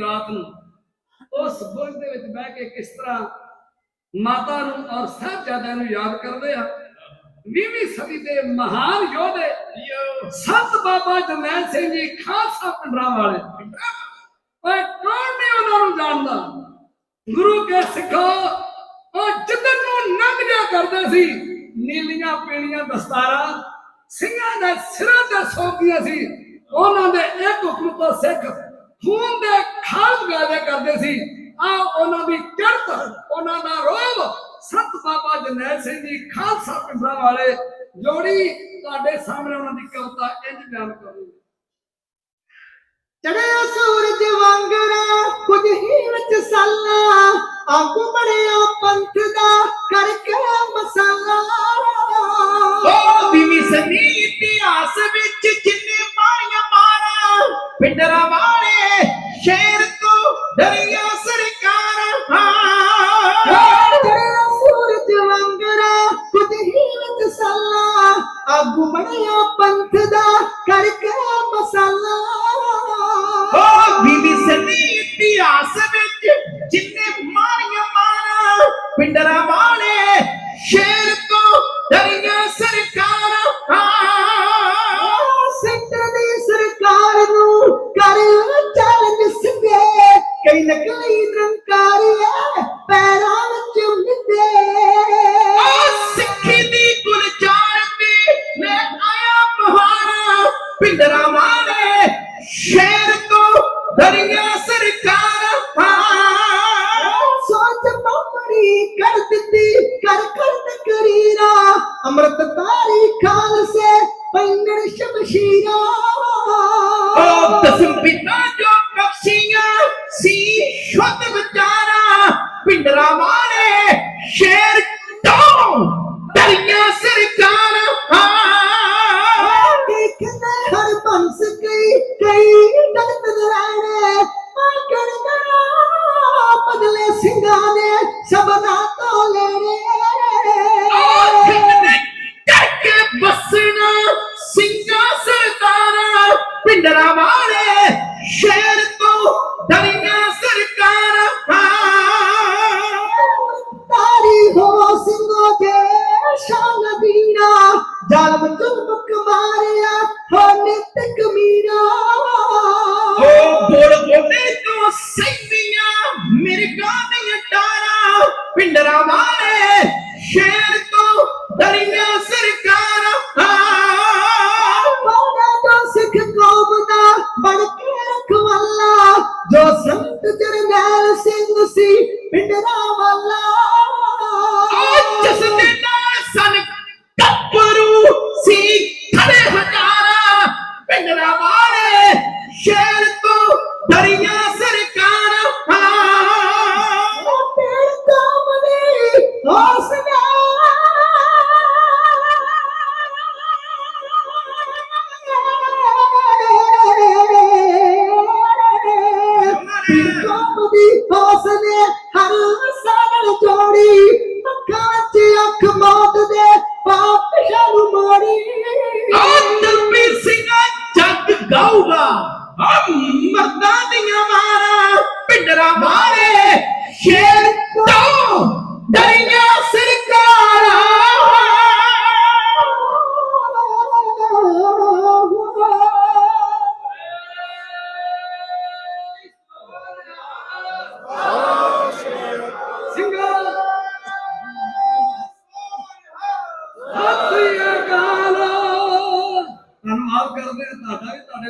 ਰਾਤ ਨੂੰ। ਉਸ ਬੁਰਜ ਦੇ ਵਿੱਚ ਬਹਿ ਕੇ ਕਿਸ ਤਰ੍ਹਾਂ ਮਾਤਾ ਨੂੰ ਔਰ ਸਾਹਿਬਜ਼ਾਦਿਆਂ ਨੂੰ ਯਾਦ ਕਰਦੇ ਆ। 20ਵੀਂ ਸਦੀ ਦੇ ਮਹਾਨ ਯੋਧੇ ਸੰਤ ਬਾਬਾ ਜਰਨੈਲ ਸਿੰਘ ਜੀ ਖਾਲਸਾ ਪਿੰਡਰਾਂ ਵਾਲੇ। ਓਏ ਕੌਣ ਨਹੀਂ ਉਹਨਾਂ ਨੂੰ ਜਾਣਦਾ? ਗੁਰੂ ਕੇ ਸਿੱਖੋ। ਉਹ ਜਿੱਦਨ ਨੂੰ ਨੰਗ ਜਾ ਕਰਦੇ ਸੀ ਨੀਲੀਆਂ ਪੀਲੀਆਂ ਦਸਤਾਰਾਂ ਸਿੰਘਾਂ ਦੇ ਸਿਰਾਂ ਤੇ ਸੌਂਪੀਆਂ ਸੀ ਉਹਨਾਂ ਦੇ ਇੱਕ ਹੁਕਮ ਤੋਂ ਸਿੱਖ ਖੂਨ ਦੇ ਖਾਲ ਗਾਦੇ ਕਰਦੇ ਸੀ। ਆ ਉਹਨਾਂ ਦੀ ਚੜ੍ਹਤ, ਉਹਨਾਂ ਦਾ ਰੋਬ ਸੰਤ ਬਾਬਾ ਜਰਨੈਲ ਸਿੰਘ ਜੀ, ਖਾਲਸਾ ਪਿੰਡਾਂ ਵਾਲੇ ਜੋੜੀ ਤੁਹਾਡੇ ਸਾਹਮਣੇ ਉਹਨਾਂ ਦੀ ਕਵਿਤਾ ਇੰਜ ਬਿਆਨ ਕਰੂੰਗਾ। ਚੜਿਆ ਸੂਰਜ ਵਾਂਗਰਾ ਕੁਝ ਹੀ ਵਿੱਚ ਸਾਲਾ, ਆਗੂ ਬੜਿਆ ਪੰਥ ਦਾ ਕਰਕੇ ਇਤਿਹਾਸ ਵਿੱਚ ਜਿੰਨੇ ਮਾਰੀਆਂ ਸੀ ਸ਼ੁੱਧ ਵਿਚਾਰਾ ਪਿੰਡਰਾ ਵਾਲੇ ਸ਼ੇਰ ਤੋਂ ਡਰੀਆਂ ਸਰਕਾਰਾਂ। ਦੇਖਦੇ ਹਰ ਬੰਸ ਕਈ ਕਈ ਡਗਤ ਨਰਾਣੇ ਆਕੜ ਦਾ ਬਦਲੇ ਸਿੰਘਾਂ ਨੇ ਸਬਨਾ ਤੋਂ ਲੈਣੇ। ਆਖਿਰ ਕਰਕੇ ਬਸਣਾ ਸਿੰਘਾਂ ਸਰਦਾਰਾਂ ਪਿੰਡਰਾ ਵਾਲੇ ਟਾਰਾਂ ਪਿੰਡਰਾ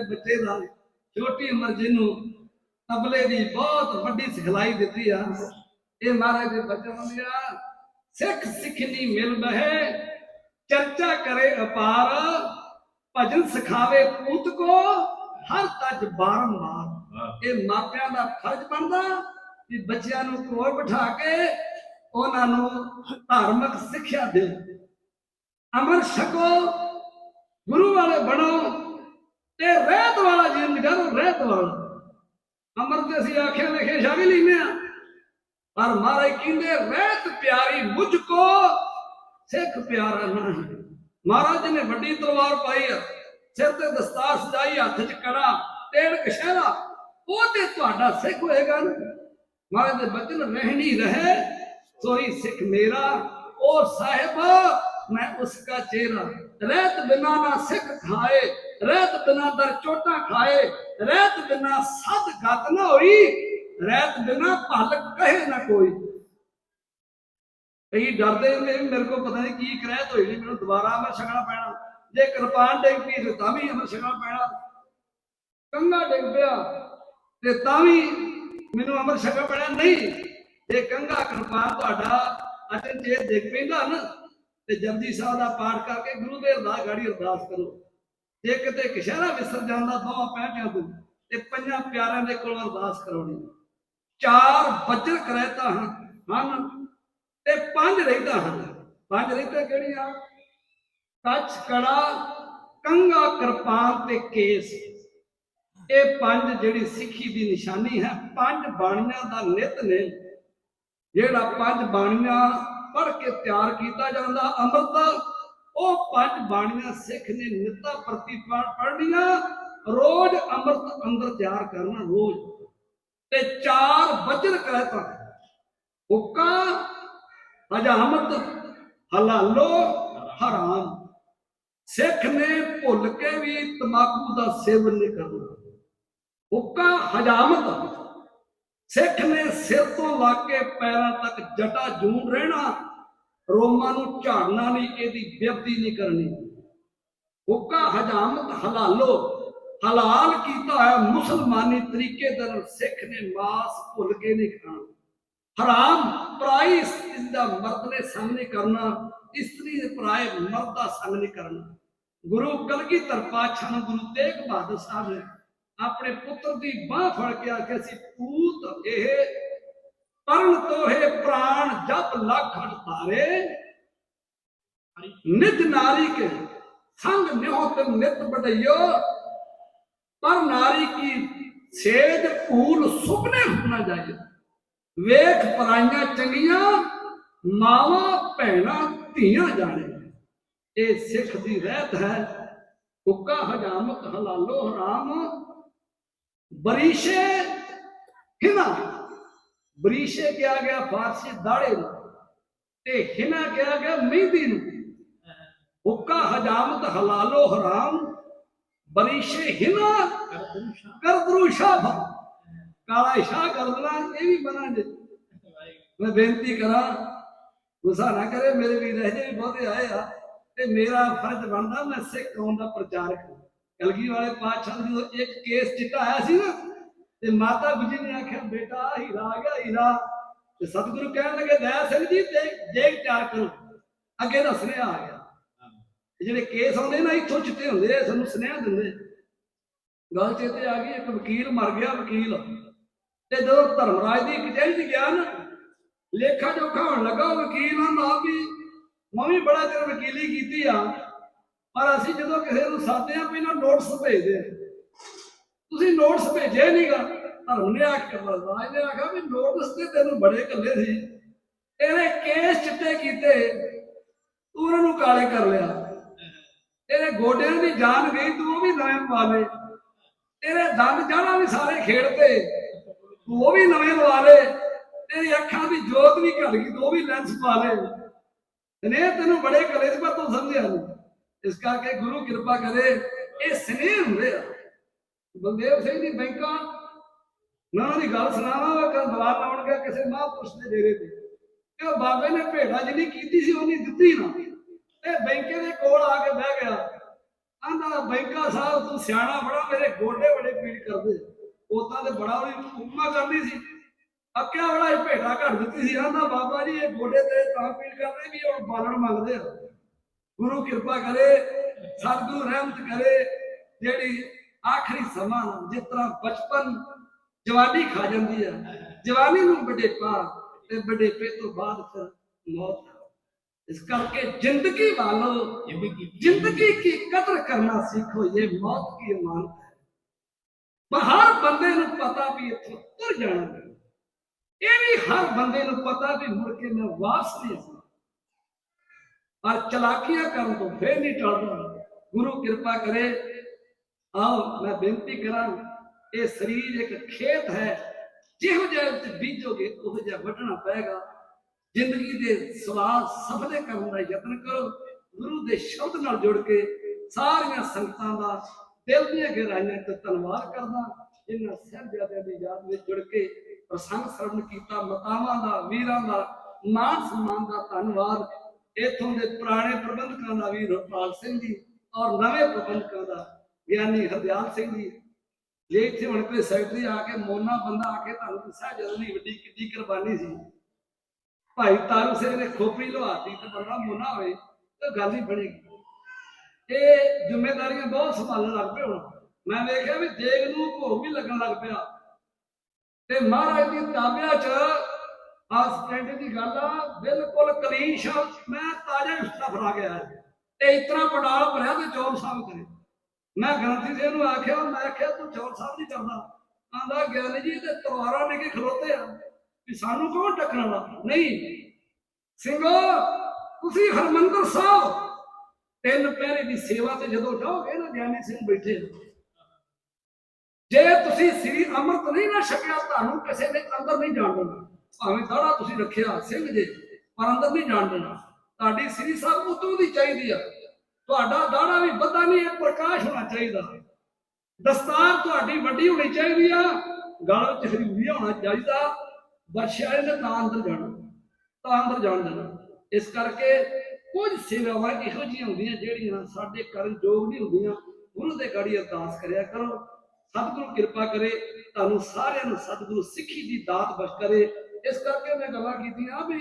ਬੱਚੇ ਦਾ ਛੋਟੀ ਉਮਰ ਜਿਹਨੂੰ ਤਬਲੇ ਦੀ ਬਹੁਤ ਵੱਡੀ ਸਿਖਲਾਈ ਦਿੱਤੀ ਆ। ਇਹ ਮਹਾਰਾਜ ਦੇ ਬਚਨ ਹੁੰਦੀਆਂ ਸਿੱਖ ਸਿੱਖਣੀ ਮਿਲ ਬਹਿ ਚਰਚਾ ਕਰੇ ਅਪਾਰ ਭਜਨ ਸਿਖਾਵੇ ਪੂਤ ਕੋ ਹਰ ਤਜ ਬਾਰੰਬਾਰ ਇਹ ਮਾਪਿਆਂ ਦਾ ਫਰਜ਼ ਬਣਦਾ ਕਿ ਬੱਚਿਆਂ ਨੂੰ ਕੋਲ ਬਿਠਾ ਕੇ ਉਹਨਾਂ ਨੂੰ ਧਾਰਮਿਕ ਸਿੱਖਿਆ ਦਿਓ। ਅਮਰ ਛਕੋ ਗੁਰੂ ਵਾਲੇ ਬਣੋ ਤੇ ਰਹਿਤ ਵਾਲਾ ਜੀਵਨ ਕਰੋ, ਰਹਿਤ ਵਾਲਾ। ਅਮਰ ਤੇ ਅਸੀਂ ਆਖਿਆ ਲਿਖੇ ਸ਼ਾਮਿਲ ਲੈਨੇ ਆ ਪਰ ਮਹਾਰਾਜ ਕਹਿੰਦੇ, ਰਹਿਤ ਪਿਆਰੀ ਮੁਝ ਕੋ ਸਿੱਖ ਪਿਆਰਾ ਨਹੀਂ ਮਹਾਰਾਜ ਨੇ ਵੱਡੀ ਤਲਵਾਰ ਪਾਈ ਆ, ਸਿਰ ਤੇ ਦਸਤਾਰ ਸਜਾਈ, ਹੱਥ 'ਚ ਕੜਾ ਤੇੜ ਕਸ਼ਹਿਰਾ ਉਹ ਤੇ ਤੁਹਾਡਾ ਸਿੱਖ ਹੋਏਗਾ ਨਾ। ਮਹਾਰਾਜ ਦੇ ਬਚਨ ਰਹਿਣੀ ਰਹੇ, ਸੋਈ ਸਿੱਖ ਮੇਰਾ, ਉਹ ਸਾਹਿਬ ਮੈਂ ਉਸਕਾ ਚਿਹਰਾ ਰਹਿਤ ਬਿਨਾ ਨਾ ਸਿੱਖ ਖਾਏ ਰਹਿਤ ਬਿਨਾ ਦਰ ਚੋਟਾ ਖਾਏ ਰਹਿਤ ਬਿਨਾ ਸਦ ਗਤ ਨਾ ਹੋਈ ਰਹਿਤ ਬਿਨਾ ਭਲ ਕਹੇ ਨਾ ਕੋਈ। ਕਈ ਡਰਦੇ ਹੁੰਦੇ ਵੀ ਮੇਰੇ ਕੋਲ ਪਤਾ ਨਹੀਂ ਕੀ ਕਰਹਿਤ ਹੋਈ ਨਹੀਂ ਮੈਨੂੰ ਦੁਬਾਰਾ ਅਮਰ ਛਕਣਾ ਪੈਣਾ। ਜੇ ਕਿਰਪਾਨ ਡਿੱਗ ਪਈ ਤੇ ਤਾਂ ਵੀ ਅਮਰ ਛਕਣਾ ਪੈਣਾ। ਕੰਗਾ ਡਿੱਗ ਪਿਆ ਤੇ ਤਾਂ ਵੀ ਮੈਨੂੰ ਅਮਰ ਛਕਣਾ ਪੈਣਾ। ਨਹੀਂ, ਇਹ ਕੰਗਾ ਕਿਰਪਾਨ ਤੁਹਾਡਾ ਅਚਨ ਜੇ ਡਿੱਗ ਪੈਂਦਾ ਨਾ ਤੇ ਜਪਜੀ ਸਾਹਿਬ ਦਾ ਪਾਠ ਕਰਕੇ ਗੁਰੂ ਦੇ ਅਰਦਾਸ ਗਾੜੀ ਅਰਦਾਸ ਕਰੋ। ਜੇ ਕਿਤੇ ਕਿਸ਼ਾਰਾ ਵਿਸਰ ਜਾਂਦਾ ਦੋਵਾਂ ਪੈਟਿਆਂ ਤੋਂ ਤੇ ਪੰਜਾਂ ਪਿਆਰਿਆਂ ਦੇ ਕੋਲ ਅਰਦਾਸ ਕਰਾਉਣੀ। ਚਾਰ ਬੱਜਰ ਕਰੈਤਾ ਹਨ ਤੇ ਪੰਜ ਰਹਿਤਾ ਹਨ। ਪੰਜ ਰਹਿਤਾ ਕਿਹੜੀਆਂ ਕੱਚ ਕੜਾ ਕੰਗਾ ਕਿਰਪਾਨ ਤੇ ਕੇਸ। ਇਹ ਪੰਜ ਜਿਹੜੀ ਸਿੱਖੀ ਦੀ ਨਿਸ਼ਾਨੀ ਹੈ, ਪੰਜ ਬਾਣੀਆਂ ਦਾ ਨਿਤ ਨੇ। ਜਿਹੜਾ ਪੰਜ ਬਾਣੀਆਂ ਪੜ ਕੇ ਤਿਆਰ ਕੀਤਾ ਜਾਂਦਾ। ਅੰਮ੍ਰਿਤ ਉਹ ਪੰਜ ਬਾਣੀਆਂ ਸਿੱਖ ਨੇ ਨਿੱਤਾ ਪ੍ਰਤੀ ਪੜ੍ਹਨੀਆਂ। ਰੋਜ਼ ਅੰਮ੍ਰਿਤ ਅੰਦਰ ਤਿਆਰ ਕਰਨਾ, ਰੋਜ਼। ਤੇ ਚਾਰ ਵਜਰ ਕਹਿਤਾ ਹੁਕਾ ਹਜਾਮਤ ਹਲਾਲੋ, ਹਰਾਮ। ਸਿੱਖ ਨੇ ਭੁੱਲ ਕੇ ਵੀ ਤਮਾਕੂ ਦਾ ਸੇਵਨ ਨਹੀਂ ਕਰਨਾ। ਹੁਕਾ ਹਜਾਮਤ ਸਿੱਖ ਨੇ ਸਿਰ ਤੋਂ ਲਾ ਕੇ ਪੈਰਾਂ ਤੱਕ ਜਟਾ ਜੂਨ ਰਹਿਣਾ, ਰੋਮਾਂ ਨੂੰ ਝਾੜਨਾ ਨਹੀਂ, ਇਹਦੀ ਬੇਅਦਬੀ ਨਹੀਂ ਕਰਨੀ। ਹੁਕਾ ਹਜਾਮਤ ਹਲਾਲੋ, ਹਲਾਲ ਕੀਤਾ ਹੋਇਆ ਮੁਸਲਮਾਨੀ ਤਰੀਕੇ ਦੇ ਨਾਲ ਸਿੱਖ ਨੇ ਮਾਸ ਭੁੱਲ ਕੇ ਨਹੀਂ ਖਾਣਾ। ਹਰਾਮ, ਪਰਾਈ ਇਸਤਰੀ ਦਾ ਮਰਦ ਨੇ ਸੰਗ ਨਹੀਂ ਕਰਨਾ, ਇਸਤਰੀ ਦੇ ਪਰਾਏ ਮਰਦ ਦਾ ਸੰਗ ਨਹੀਂ ਕਰਨਾ। ਗੁਰੂ ਕਲਗੀਧਰ ਪਾਤਸ਼ਾਹ ਨੂੰ ਗੁਰੂ ਤੇਗ ਬਹਾਦਰ ਸਾਹਿਬ ਨੇ ਆਪਣੇ ਪੁੱਤਰ ਦੀ ਬਾਹ ਫੜ ਕੇ ਆਖਿਆ ਸੀ ਪੂਤ ਇਹ ਪਰਨ ਤੋਹੇ ਪ੍ਰਾਣ ਜਪ ਲੱਖ ਤਾਰੇ ਨਿਤ ਨਾਰੀ ਕੇ ਸੰਗ ਨਿਹੋ ਨਿਤ ਬੜਈਓ ਪਰ ਨਾਰੀ ਕੀ ਸੇਜ ਭੂਲ ਸੁਪਨੇ ਹੋਣਾ ਜਾਏ ਵੇਖ ਪਰਾਈਆਂ ਚੰਗੀਆਂ, ਮਾਵਾਂ ਭੈਣਾਂ ਧੀਆਂ ਜਾਣੇ। ਇਹ ਸਿੱਖ ਦੀ ਰਹਿਤ ਹੈ। ਹੁੱਕਾ ਹਜਾਮਤ ਹਲਾਲੋ ਹਰਾਮ। ਬਰੀਸ਼ੇ ਹਿਨਾ ਬਰੀਸ਼ੇ ਕਿਹਾ ਗਿਆ ਫਾਰਸੀ ਦਾੜੇ ਨੂੰ ਤੇ ਹਿਨਾ ਕਿਹਾ ਗਿਆ ਮਹਿੰਦੀ ਨੂੰ ਹੁੱਕਾ ਹਜਾਮਤ ਹਲਾਲੋ ਹਰਾਮ ਬਰੀਸ਼ੇ ਹਿਨਾ ਕਰਦਰੂ ਸ਼ਾਹ ਕਾਲਾ ਸ਼ਾਹ ਕਰ ਦੇਣਾ ਇਹ ਵੀ ਬਣਾ ਦੇ ਮੈਂ ਬੇਨਤੀ ਕਰਾਂ ਗੁੱਸਾ ਨਾ ਕਰੇ ਮੇਰੇ ਵੀ ਰਹਿਜੇ ਵੀ ਬਹੁਤੇ ਆਏ ਆ ਤੇ ਮੇਰਾ ਫਰਜ਼ ਬਣਦਾ ਮੈਂ ਸਿੱਖ ਕਲਗੀ ਵਾਲੇ ਪਾਤਸ਼ਾਹ ਨੂੰ ਜਦੋਂ ਇੱਕ ਕੇਸ ਚਿੱਟਾ ਆਇਆ ਸੀ ਨਾ, ਤੇ ਮਾਤਾ ਗੁਜੀ ਨੇ ਆਖਿਆ, ਬੇਟਾ, ਹੀਰਾ ਆ ਗਿਆ, ਹੀਰਾ। ਤੇ ਸਤਿਗੁਰੂ ਕਹਿਣ ਲੱਗੇ, ਦਇਆ ਸਿੰਘ ਜੀ, ਤੇ ਜੇਗ ਤਿਆਰ ਕਰੋ। ਅੱਗੇ ਦਾ ਸੁਨੇਹਾ ਆ ਗਿਆ। ਜਿਹੜੇ ਕੇਸ ਆਉਂਦੇ ਨਾ, ਇੱਥੋਂ ਚਿੱਟੇ ਹੁੰਦੇ ਸਾਨੂੰ ਸੁਨੇਹਾ ਦਿੰਦੇ। ਗੱਲ ਚੇਤੇ ਆ ਗਈ, ਇੱਕ ਵਕੀਲ ਮਰ ਗਿਆ, ਵਕੀਲ। ਤੇ ਜਦੋਂ ਧਰਮਰਾਜ ਦੀ ਕਚਹਿਰੀ 'ਚ ਗਿਆ ਨਾ, ਲੇਖਾ ਜੋਖਾ ਹੋਣ ਲੱਗਾ ਵਕੀਲ ਆਂਦਾ ਵੀ, ਮੈਂ ਵੀ ਬੜਾ ਚਿਰ ਵਕੀਲੀ ਕੀਤੀ ਆ। ਪਰ ਅਸੀਂ ਜਦੋਂ ਕਿਸੇ ਨੂੰ ਸਾਦੇ ਆ ਪਹਿਲਾਂ ਨੋਟਸ ਭੇਜਦੇ ਆ ਤੁਸੀਂ ਨੋਟਸ ਭੇਜੇ ਨਹੀਂਗਾ ਧਰਮ ਨੇ ਆਖ ਰਾਜ ਨੇ ਆਖਿਆ ਵੀ ਨੋਟਸ ਤੇ ਤੈਨੂੰ ਬੜੇ ਕੱਲੇ ਸੀ। ਇਹਨੇ ਕੇਸ ਚਿੱਟੇ ਕੀਤੇ, ਤੂੰ ਉਹਨਾਂ ਨੂੰ ਕਾਲੇ ਕਰ ਲਿਆ। ਤੇਰੇ ਗੋਡਿਆਂ ਦੀ ਜਾਨ ਗਈ ਤੂੰ ਉਹ ਵੀ ਨਵੇਂ ਪਾ ਲਏ। ਤੇਰੇ ਦੰਦ ਜਾਣਾ ਵੀ ਸਾਰੇ ਖੇਡਤੇ ਤੂੰ। ਉਹ ਵੀ ਨਵੇਂ ਲਵਾ ਲਏ। ਤੇਰੀ ਅੱਖਾਂ ਦੀ ਜੋਤ ਵੀ ਘਟ ਗਈ, ਤੂੰ ਉਹ ਵੀ ਲੈਂਸ ਪਾ ਲਏ। ਨੇ ਤੈਨੂੰ ਬੜੇ ਕਲੇਸ਼ ਪਰ ਤੂੰ ਸਮਝਿਆ ਨਹੀਂ ਇਸ ਕਰਕੇ ਗੁਰੂ ਕਿਰਪਾ ਕਰੇ, ਇਹ ਸਨੇਹ ਹੁੰਦੇ ਆ। ਬਲਦੇਵ ਸਿੰਘ ਦੀ ਬੈਂਕਾਂ, ਮੈਂ ਉਹਨਾਂ ਦੀ ਗੱਲ ਸੁਣਾਵਾਂ ਉਹ ਦਵਾਰ ਲਾਉਣ ਗਿਆ, ਕਿਸੇ ਮਹਾਂਪੁਰਸ਼ ਦੇ ਡੇਰੇ ਤੇ। ਤੇ ਉਹ ਬਾਬੇ ਨੇ ਭੇਡਾ ਜਿੰਨੀ ਕੀਤੀ ਸੀ ਉਹਨੀ ਦਿੱਤੀ ਨਾ। ਤੇ ਬੈਂਕੇ ਦੇ ਕੋਲ ਆ ਕੇ ਬਹਿ ਗਿਆ। ਆਂਦਾ ਬੈਂਕਾ ਸਾਹਿਬ, ਤੂੰ ਸਿਆਣਾ ਬੜਾ, ਮੇਰੇ ਗੋਡੇ ਬੜੇ ਪੀੜ ਕਰਦੇ। ਉਦਾਂ ਤੇ ਬੜਾ ਉਹਦੀ ਉਮਾ ਕਰਦੀ ਸੀ। ਅੱਕਿਆ ਬੜਾ ਇਹ ਭੇਡਾ ਘੜ ਦਿੱਤੀ ਸੀ। ਆਂਦਾ ਬਾਬਾ ਜੀ, ਇਹ ਗੋਡੇ ਤੇ ਤਾਂ ਪੀੜ ਕਰਦੇ ਵੀ ਹੁਣ ਬਾਲਣ ਮੰਗਦੇ ਆ। ਗੁਰੂ ਕਿਰਪਾ ਕਰੇ ਸਤਿਗੁਰੂ ਰਹਿਮਤ ਕਰੇ ਜਿਹੜੀ ਆਖਰੀ ਸਮਾਂ ਜਿਸ ਤਰ੍ਹਾਂ ਬਚਪਨ ਜਵਾਨੀ ਖਾ ਜਾਂਦੀ ਹੈ ਜਵਾਨੀ ਨੂੰ ਬਡੇਪਾ ਤੇ ਬਡੇਪੇ ਤੋਂ ਬਾਅਦ ਫਿਰ ਮੌਤ ਇਸ ਕਰਕੇ ਜ਼ਿੰਦਗੀ ਵਾਲੋ ਜ਼ਿੰਦਗੀ की कदर करना सीखो ये मौत की अमानत है ਪਰ ਹਰ ਬੰਦੇ ਨੂੰ ਪਤਾ ਵੀ ਇੱਥੋਂ ਤੁਰ ਜਾਣਾ ਹੈ ਇਹ ਵੀ ਹਰ ਬੰਦੇ ਨੂੰ ਪਤਾ ਵੀ ਮੁੜ ਕੇ ਮੈਂ ਵਾਪਸ ਪਰ ਚਲਾਕੀਆਂ ਕਰਨ ਤੋਂ ਫੇਰ ਨਹੀਂ ਟਲਦਾ। ਗੁਰੂ ਕਿਰਪਾ ਕਰੇ। ਆਓ, ਮੈਂ ਬੇਨਤੀ ਕਰਾਂ, ਇਹ ਸਰੀਰ ਇੱਕ ਖੇਤ ਹੈ। ਜਿਹੋ ਜਿਹਾ ਵਿੱਚ ਬੀਜੋਗੇ, ਉਹ ਜਿਹਾ ਵੱਢਣਾ ਪਏਗਾ। ਜ਼ਿੰਦਗੀ ਦੇ ਸਵਾਦ ਸਫਲੇ ਕਰਨ ਦਾ ਯਤਨ ਕਰੋ। ਗੁਰੂ ਦੇ ਸ਼ਬਦ ਨਾਲ ਜੁੜ ਕੇ ਸਾਰੀਆਂ ਸੰਗਤਾਂ ਦਾ ਦਿਲ ਦੀਆਂ ਗਹਿਰਾਈਆਂ ਤੇ ਧੰਨਵਾਦ ਕਰਦਾ। ਇਹਨਾਂ ਸਾਹਿਬਜ਼ਾਦਿਆਂ ਦੀ ਯਾਦ ਵਿੱਚ ਜੁੜ ਕੇ ਪ੍ਰਸੰਗ ਸਰਵਣ ਕੀਤਾ। ਮਤਾਵਾਂ ਦਾ, ਵੀਰਾਂ ਦਾ ਮਾਨ ਸਨਮਾਨ ਦਾ ਧੰਨਵਾਦ। ਇਥੋਂ ਦੇ ਪੁਰਾਣੇ ਪ੍ਰਬੰਧਕਾਂ ਦਾ ਵੀਰ ਰਪਾਲ ਸਿੰਘ ਜੀ ਔਰ ਨਵੇਂ ਪ੍ਰਬੰਧਕਾਂ ਦਾ ਗਿਆਨੀ ਹਰਦਿਆਲ ਸਿੰਘ ਜੀ। ਜੇ ਇੱਥੇ ਹੁਣ ਕੋਈ ਸੈਕਟਰੀ ਆ ਕੇ ਮੋਨਾ ਬੰਦਾ ਆ ਕੇ ਤੁਹਾਨੂੰ ਦੱਸਿਆ, ਜਦੋਂ ਦੀ ਵੱਡੀ ਕਿੱਡੀ ਕੁਰਬਾਨੀ ਸੀ, ਭਾਈ ਤਾਰੂ ਸਿੰਘ ਨੇ ਖੋਪੜੀ ਲਵਾਤੀ ਤੇ ਬੰਦਾ ਮੋਨਾ ਹੋਏ ਤਾਂ ਗੱਲ ਹੀ ਬਣੇਗੀ ਇਹ ਜ਼ਿੰਮੇਵਾਰੀਆਂ ਬਹੁਤ ਸੰਭਾਲਣ ਲੱਗ ਪਏ ਹੁਣ। ਮੈਂ ਵੇਖਿਆ ਵੀ ਦੇਗ ਨੂੰ ਭੋਗ ਵੀ ਲੱਗਣ ਲੱਗ ਪਿਆ। ਤੇ ਮਹਾਰਾਜ ਦੀ ਤਾਬਿਆ ਚ ਆਸ ਪਿੰਡ ਦੀ ਗੱਲ ਆ, ਬਿਲਕੁਲ ਕਲੀਨ ਮੈਂ ਤਾਜ਼ਾ ਇਸਤਾ ਫਰਾ ਗਿਆ ਤੇ ਇਤਨਾ ਪਟਾਲ ਭਰਿਆ ਤੇ ਚੌਲ ਸਾਹਿਬ ਕਰੇ। ਮੈਂ ਗ੍ਰੰਥੀ ਸਿੰਘ ਨੂੰ ਆਖਿਆ, ਮੈਂ ਆਖਿਆ, ਤੂੰ ਚੌਲ ਸਾਹਿਬ ਨਹੀਂ ਕਰਦਾ। ਆਂਦਾ, ਗਿਆਨੀ ਜੀ ਤੇ ਤਲਵਾਰਾਂ ਲੈ ਕੇ ਖਲੋਤੇ ਆ? ਵੀ ਸਾਨੂੰ ਕੌਣ ਟੱਕਣ ਵਾਲਾ ਨਹੀਂ, ਸਿੰਘੋ, ਤੁਸੀਂ ਹਰਮੰਦਰ ਸਾਹਿਬ, ਤਿੰਨ ਪਹਿਰੇ ਦੀ ਸੇਵਾ ਤੇ ਜਦੋਂ ਜਾਓਗੇ ਨਾ, ਗਿਆਨੀ ਸਿੰਘ ਬੈਠੇ ਜੇ ਤੁਸੀਂ ਸ੍ਰੀ ਅੰਮ੍ਰਿਤ ਨਹੀਂ ਨਾ ਛਕਿਆ, ਤੁਹਾਨੂੰ ਕਿਸੇ ਨੇ ਅੰਦਰ ਨਹੀਂ ਜਾਣ ਦੇਣਾ। ਭਾਵੇਂ ਦਾੜਾ ਤੁਸੀਂ ਰੱਖਿਆ, ਸਿੰਘ ਜੇ, ਪਰ ਅੰਦਰ ਨਹੀਂ ਜਾਣ ਦੇਣਾ। ਤੁਹਾਡੀ ਸ੍ਰੀ ਸਾਹਿਬ ਉਤੋਂ ਦੀ ਚਾਹੀਦੀ ਆ। ਤੁਹਾਡਾ ਦਾੜਾ ਵੀ ਬੱਦਾ ਨਹੀਂ ਇਹ ਪ੍ਰਕਾਸ਼ ਹੋਣਾ ਚਾਹੀਦਾ। ਦਸਤਾਰ ਤੁਹਾਡੀ ਵੱਡੀ ਹੋਣੀ ਚਾਹੀਦੀ ਆ। ਗਲ ਵਿੱਚ ਹਰੀਆ ਹੋਣਾ ਚਾਹੀਦਾ। ਵਰਸ਼ਾ ਨੇ ਤਾਂ ਅੰਦਰ ਜਾਣਾ ਤਾਂ ਅੰਦਰ ਜਾਣ ਦੇਣਾ। ਇਸ ਕਰਕੇ ਕੁਝ ਸੇਵਾਵਾਂ ਇਹੋ ਜਿਹੀਆਂ ਹੁੰਦੀਆਂ ਜਿਹੜੀਆਂ ਸਾਡੇ ਕਰਨ ਯੋਗ ਨਹੀਂ ਹੁੰਦੀਆਂ। ਗੁਰੂ ਦੇ ਗਾੜੀ ਅਰਦਾਸ ਕਰਿਆ ਕਰੋ। ਸਤਿਗੁਰੂ ਕਿਰਪਾ ਕਰੇ, ਤੁਹਾਨੂੰ ਸਾਰਿਆਂ ਨੂੰ ਸਤਿਗੁਰੂ ਸਿੱਖੀ ਦੀ ਦਾਤ ਬਖਸ਼ ਕਰੇ। ਇਸ ਕਰਕੇ ਉਹਨੇ ਗੱਲਾਂ ਕੀਤੀਆਂ ਵੀ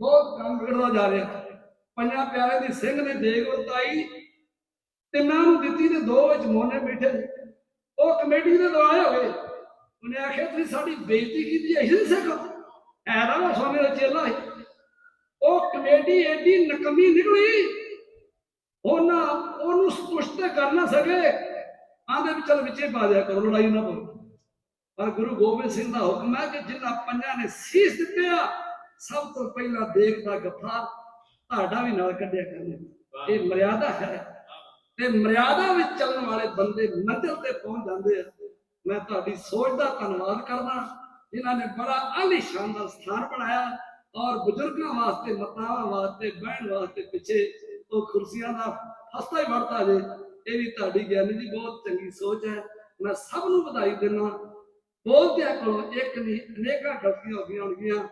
ਬਹੁਤ ਕੰਮ ਵਿਗੜਦਾ ਜਾ ਰਿਹਾ। ਪੰਜਾਂ ਪਿਆਰੇ ਦੀ ਸਿੰਘ ਨੇ ਦੇਗ ਵਰਤਾਈ ਤੇ ਮੈਂ ਦਿੱਤੀ ਤੇ ਦੋ ਵਿੱਚ ਮੋਨੇ ਬੈਠੇ। ਉਹ ਕਮੇਟੀ ਦੇ ਦੁਆਏ ਹੋ ਗਏ ਉਹਨੇ ਆਖਿਆ, ਤੁਸੀਂ ਸਾਡੀ ਬੇਇੱਜ਼ਤੀ ਕੀਤੀ ਅਸੀਂ ਨਹੀਂ ਸਿੱਖ ਐਦਾ ਉਹ ਸੋਨੇ ਦਾ ਚੇਲਾ ਸੀ ਉਹ ਕਮੇਟੀ ਐਡੀ ਨਕਮੀ ਨਿਕਲੀ। ਉਹਨਾਂ ਉਹਨੂੰ ਸਪੁਸ਼ਟ ਕਰ ਨਾ ਸਕੇ। ਆਂਦੇ ਵੀ ਚਲ ਵਿੱਚੇ ਪਾ ਦਿਆ ਕਰੋ, ਲੜਾਈ ਨਾ ਪਾਓ ਪਰ ਗੁਰੂ ਗੋਬਿੰਦ ਸਿੰਘ ਦਾ ਹੁਕਮ ਹੈ ਕਿ ਜਿਨ੍ਹਾਂ ਪੰਜਾਂ ਨੇ ਸੀਸ ਦਿੱਤੇ ਸਭ ਤੋਂ ਪਹਿਲਾਂ ਦੇਖ ਦਾ ਗੱਫਾ ਤੁਹਾਡਾ ਵੀ ਨਾਲ ਕੱਢਿਆ ਕਰਨੇ ਇਹ ਮਰਿਆਦਾ ਹੈ। ਤੇ ਮਰਿਆਦਾ ਵਿੱਚ ਚੱਲਣ ਵਾਲੇ ਬੰਦੇ ਮੰਜ਼ਿਲ ਤੇ ਪਹੁੰਚ ਜਾਂਦੇ ਆ। ਮੈਂ ਤੁਹਾਡੀ ਸੋਚ ਦਾ ਧੰਨਵਾਦ ਕਰਦਾ ਜਿਨ੍ਹਾਂ ਨੇ ਬੜਾ ਆਲੀਸ਼ਾਨ ਦਾ ਸਥਾਨ ਬਣਾਇਆ ਔਰ ਬਜ਼ੁਰਗਾਂ ਵਾਸਤੇ ਮਤਾਵਾਂ ਵਾਸਤੇ ਬਹਿਣ ਵਾਸਤੇ ਪਿੱਛੇ ਉਹ ਕੁਰਸੀਆਂ ਦਾ ਹਸਤਾ ਹੀ ਵੜਤਾ ਜੇ। ਇਹ ਵੀ ਤੁਹਾਡੀ ਗਿਆਨੀ ਦੀ ਬਹੁਤ ਚੰਗੀ ਸੋਚ ਹੈ। ਮੈਂ ਸਭ ਨੂੰ ਵਧਾਈ ਦਿੰਦਾ ਬੋਲਦਿਆਂ ਕੋਲੋਂ ਇੱਕ ਨਹੀਂ ਅਨੇਕਾਂ ਗਲਤੀਆਂ ਹੋ ਗਈਆਂ ਹੋਣਗੀਆਂ।